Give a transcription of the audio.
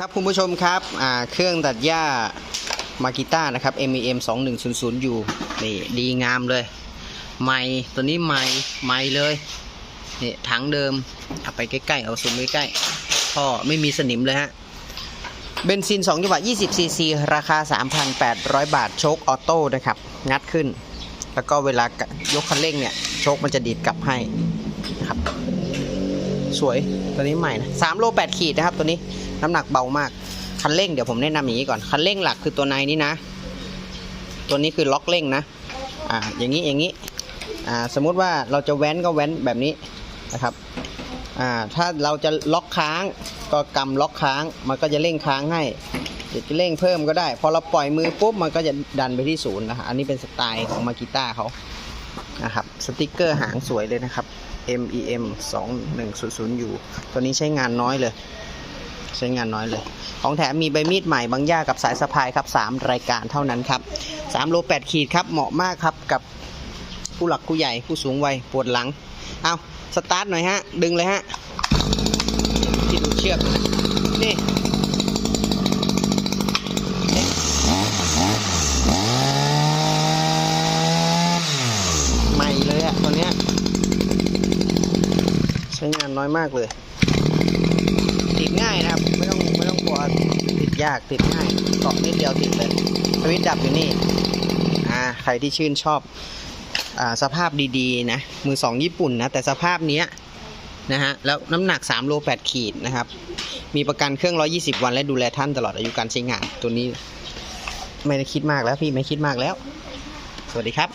ครับคุณผู้ชมครับเครื่องตัดหญ้ามากิต้านะครับ MEM 2100U นี่ดีงามเลย ไม้ตัวนี้ไม้ไม้เลยนี่ถังเดิมเอาไปใกล้ๆ เอาซูมใกล้ๆท่อไม่มีสนิมเลยฮะ เบนซิน2จังหวะ20ซีซีราคา 3,800 บาท โชคออโต้นะครับ งัดขึ้น แล้วก็เวลายกคันเร่งเนี่ย โชคมันจะดีดกลับให้นะครับ สวยตัวนี้ใหม่นะ3โล8ขีดนะครับ ตัวนี้น้ำหนักเบามาก คันเร่งเดี๋ยวผมแนะนำอย่างนี้ก่อน คันเร่งหลักคือตัวในนี้นะ ตัวนี้คือล็อกเร่งนะ อ่า อย่างนี้อย่างนี้ อ่า สมมุติว่าเราจะแว้นก็แว้นแบบนี้นะครับ อ่า ถ้าเราจะล็อกค้างก็กำล็อกค้าง มันก็จะเร่งค้างให้จะเร่งเพิ่มก็ได้ พอเราปล่อยมือปุ๊บมันก็จะดันไปที่ศูนย์นะฮะอันนี้เป็นสไตล์ของมากิต้าเขา นะครับสติกเกอร์หางสวยเลยนะครับ MEM 2100U ตัวนี้ใช้งานน้อยเลย ใช้งานน้อยเลย ของแถมมีใบมีดใหม่บางย่ากับสายสะพายครับ 3 รายการเท่านั้นครับ3โล8ขีดครับ เหมาะมากครับกับผู้หลักผู้ใหญ่ผู้สูงวัยปวดหลัง เอาสตาร์ทหน่อยฮะ ดึงเลยฮะที่ดูเชือกนะนี่ ใหม่เลยอะตัวเนี้ย ใช้งานน้อยมากเลย ติดง่ายนะครับ ไม่ต้องไม่ต้องกลัวติดยากติดง่ายเกาะนิดเดียวติดเลยสวิตช์ดับอยู่นี่อ่าใครที่ชื่นชอบอ่าสภาพดีๆนะมือสองญี่ปุ่นนะแต่สภาพเนี้ยนะฮะแล้วน้ำหนัก3โล8ขีดนะครับ มีประกันเครื่อง 120 วัน และดูแลท่านตลอดอายุการใช้งาน ตัวนี้ไม่ได้คิดมากแล้วพี่ไม่คิดมากแล้ว สวัสดีครับ